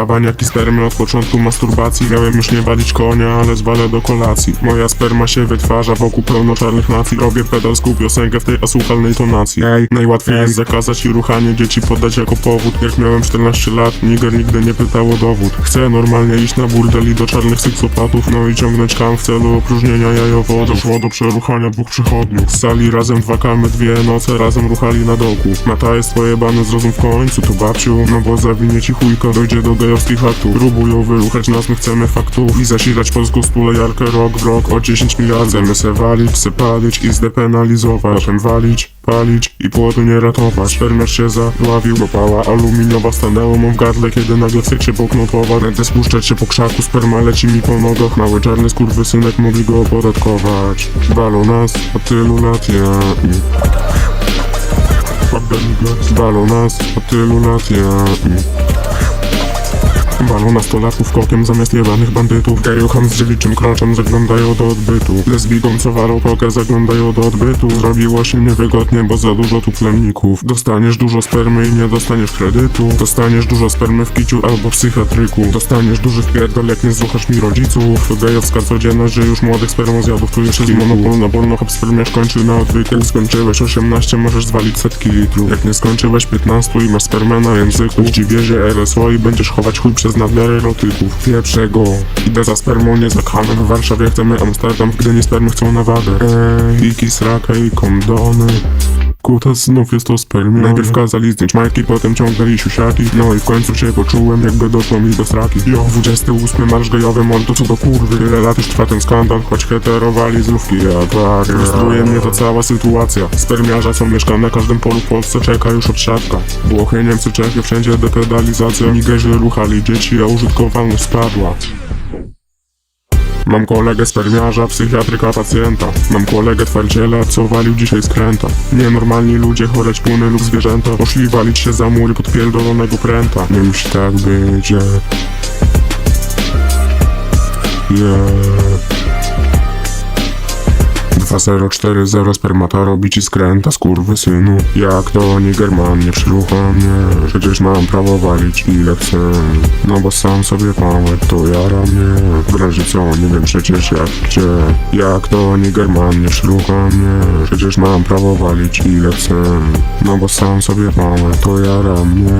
Kawaniaki spermy od początku masturbacji Miałem już nie walić konia, ale zwalę do kolacji. Moja sperma się wytwarza wokół pełno czarnych nacji. Robię pedalską piosenkę w tej asłuchalnej tonacji. Ej, najłatwiej jest zakazać i ruchanie dzieci podać jako powód. Jak miałem 14 lat, niger nigdy nie pytał o dowód. Chcę normalnie iść na burdel i do czarnych syksopatów No i ciągnąć kam w celu opróżnienia jajowodów Doszło do przeruchania dwóch przechodniów Z sali razem dwa kamy, dwie noce razem ruchali na dołku. Mata jest pojebane, zrozum w końcu to babciu No bo zawinie ci chujka, dojdzie do gejowskich aktów Próbują wyruchać nas, my chcemy faktów I zasilać polską stulejarkę rok w rok o 10 miliardów Chcemy se walić, se palić i zdepenalizować. Potem walić, palić i płodu nie ratować. Spermiarz się zadławił, bo pała aluminiowa stanęło mu w gardle Kiedy nagle cyk się połknął towar Będę spuszczać się po krzaku, sperma leci mi po nogach. Mały czarny skurwysynek mogli go opodatkować. Balą nas od tylu lat ja i... Balą nas od tylu lat ja i... Balą nastolatków kokiem zamiast jebanych bandytów Gejucham z dziewiczym kroczem zaglądają do odbytu. Lesbijką co walą kokę zaglądają do odbytu. Zrobiło się niewygodnie, bo za dużo tu plemników. Dostaniesz dużo spermy i nie dostaniesz kredytu. Dostaniesz dużo spermy w kiciu albo w psychiatryku. Dostaniesz duży wpierdol jak nie słuchasz mi rodziców. Gejowska codzienność, że już młodych spermozjadów Tu jeszcze monopol na wolno hop spermiarz kończy na odwyk. Jak skończyłeś 18 możesz zwalić setki litrów. Jak nie skończyłeś 15 i masz spermę na języku Ci wiezie RSO i będziesz chować chuj przez nadmiar erotyków Pieprze go Idę za spermą, nie za W Warszawie chcemy Amsterdam, w Gdyni spermy chcą na wadę. Ej, Wiki, sraka i kondony Kutas znów jest to spermia. Najpierw kazali zdjąć majki, potem ciągnęli siusiaki. No i w końcu się poczułem, jakby doszło mi do straki Jo, 28 marsz gejowy, mordo co do kurwy. Tyle lat już trwa ten skandal, choć heterowali znówki jak wariat Frustruje mnie ta cała sytuacja. Spermiarza, co mieszka na każdym polu w Polsce, czeka już od siatka. Włochy, Niemcy, Czechy, wszędzie depedalizacja Nigerzy ruchali dzieci, a użytkowalność spadła Mam kolegę spermiarza, psychiatryka pacjenta Mam kolegę twardziela, co walił dzisiaj skręta Nienormalni ludzie, chore ćpuny lub zwierzęta Poszli walić się za mury podpierdolonego pręta Nie musi tak być, yeah. Yeah. 2040 spermata robi ci skręta skurwysynu Jak to Nigerman nie przyrucha mnie. Przecież mam prawo walić ile chcę. No bo sam sobie pałek to jara mnie. W razie co nie wiem przecież jak gdzie. Jak to Nigerman nie przyrucha mnie. Przecież mam prawo walić ile chcę. No bo sam sobie pałek to jara mnie